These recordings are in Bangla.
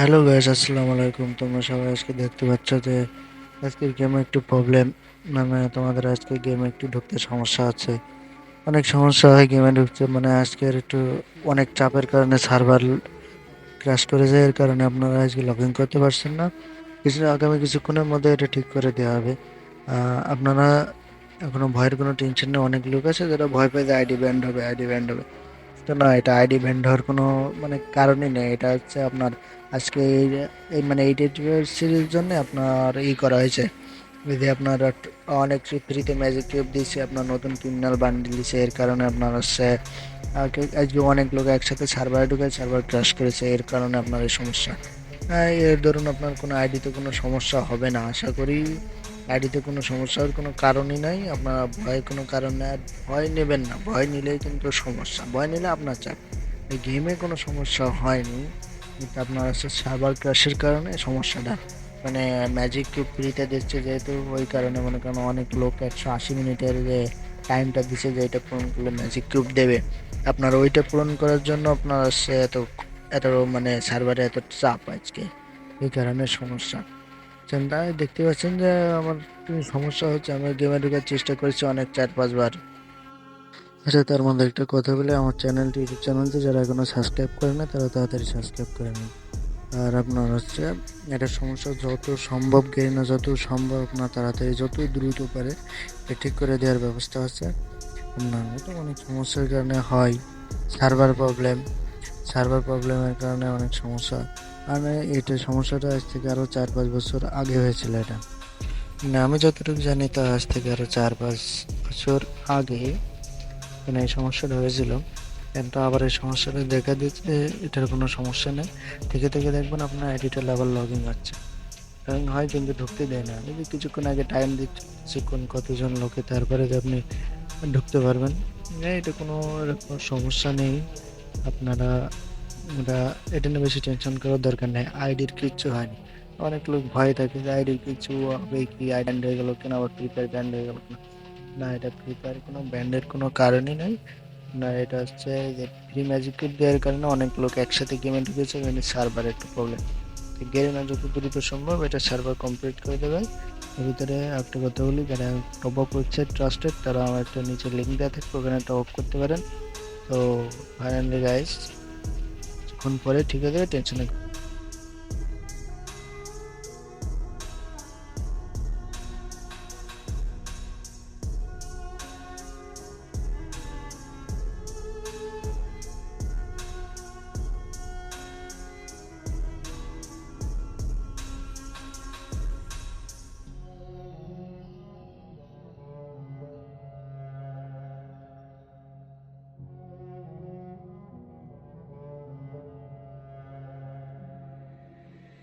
হ্যালো গাইস আসসালামু আলাইকুম তোমরা সবাই আজকে দেখতে পাচ্ছ যে আজকের গেমে একটু প্রবলেম মানে তোমাদের আজকে গেমে একটু ঢুকতে সমস্যা আছে। অনেক সমস্যা হয় গেমে ঢুকতে মানে আজকের একটু অনেক চাপের কারণে সার্ভার ক্র্যাশ করে যায়, এর কারণে আপনারা আজকে লগ ইন করতে পারছেন না। কিছু আগামী কিছুক্ষণের মধ্যে এটা ঠিক করে দেওয়া হবে। আপনারা এখনও ভয়ের কোনো টেনশন নেই, অনেক লোক আছে যারা ভয় পেয়ে যে আইডি ব্যান্ড হবে আইডি ব্যান্ড হবে। না, এটা আইডি ব্যান্ড হওয়ার কোনো মানে কারণই নেই। এটা হচ্ছে আপনার আজকে এই মানে এই সিরিজ জন্য আপনার ই করা হয়েছে। যদি আপনার অনেক ফ্রিতে ম্যাজিক কিউব দিয়েছে, আপনার নতুন ক্রিমিনাল বান্ডিল দিয়েছে। এর কারণে আপনার হচ্ছে আজকে অনেক লোক একসাথে সার্ভারে ঢুকে সার্ভার ক্র্যাশ করেছে। এর কারণে আপনার এই সমস্যা। এর ধরুন আপনার কোনো আইডিতে কোনো সমস্যা হবে না, আশা করি আইডিতে কোনো সমস্যার কোনো কারণই নাই, আপনারা ভয় কোনো কারণ ভয় নেবেন না। ভয় নিলেই কিন্তু সমস্যা, ভয় নিলে আপনার চাপ এই গেমে কোনো সমস্যা হয়নি, কিন্তু আপনার হচ্ছে সার্ভার ক্র্যাশের কারণে সমস্যাটা। মানে ম্যাজিক ফ্রিতে দিচ্ছে যেহেতু, ওই কারণে মনে করেন অনেক লোক একশো আশি মিনিটের যে টাইমটা দিচ্ছে যে এটা পূরণ করলে ম্যাজিক কিউব দেবে। আপনার ওইটা পূরণ করার জন্য আপনার হচ্ছে এত এত মানে সার্ভারে এত চাপ আজকে। এই কারণে সমস্যা। চিন্তা দেখতে পাচ্ছেন যে আমার সমস্যা হচ্ছে। আমি গেমে ঢোকার চেষ্টা করেছি অনেক, চার পাঁচবার আচ্ছা তার মধ্যে একটা কথা বলে। আমার চ্যানেলটি, ইউটিউব চ্যানেলটি যারা এখনও সাবস্ক্রাইব করে না তারা তাড়াতাড়ি সাবস্ক্রাইব করে নিন। আর আপনার হচ্ছে, এটা সমস্যা যত সম্ভব গেরিনা যত সম্ভব আপনার তাড়াতাড়ি, যত দ্রুত পারে, এটা ঠিক করে দেওয়ার ব্যবস্থা আছে। আপনার তো অনেক সমস্যার কারণে হয়। সার্ভার প্রবলেম, সার্ভার প্রবলেমের কারণে অনেক সমস্যা। আর এটা সমস্যাটা আজ থেকে আরও চার পাঁচ বছর আগে হয়েছিল এটা। না আমি যতটুকু জানি তা আজ থেকে আরও চার পাঁচ বছর আগে মানে এই সমস্যাটা হয়েছিল। কিন্তু আবার এই সমস্যাটা দেখা দিচ্ছে এটার কোনো সমস্যা নেই। থেকে থেকে দেখবেন আপনার আইডিটা লেভেল লগ ইন হচ্ছে। লগ হয় কিন্তু ঢুকতে দেয় না। যদি কিছুক্ষণ আগে টাইম দিচ্ছে, কিছুক্ষণ কতজন লোকে তারপরে যে আপনি ঢুকতে পারবেন এটা কোনো সমস্যা নেই। আপনারা এটা এটা নিয়ে বেশি টেনশন করার দরকার নেই। আইডির কিচ্ছু হয়নি। অনেক লোক ভয় থাকে যে আইডির কিছু হবে কি? আইডি ব্যান্ড হয়ে গেল কেন আবার ফ্রি ফায়ার ব্যান্ড হয়ে গেল না, এটা ফ্রি ফায়ার কোনো ব্যান্ডের কোনো কারণই নেই। না, এটা হচ্ছে যে ফ্রি ম্যাজিক কিট দেওয়ার কারণে অনেক লোক একসাথে গেমে ঢুকেছে মানে সার্ভার একটু প্রবলেম গেরিনা যত দ্রুত সম্ভব এটা সার্ভার কমপ্লিট করে দেবে। এর ভিতরে একটা কথা বলি, যারা টপ আপ করছে ট্রাস্টেড তারা আমার একটা নিচে লিঙ্ক দেওয়া থাকবে, ওখানে টপ আপ করতে পারেন। তো ফাইনালি গাইস কিছুক্ষণ পরে ঠিক হয়ে যাবে tension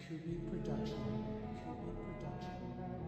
QB Production. QB Production.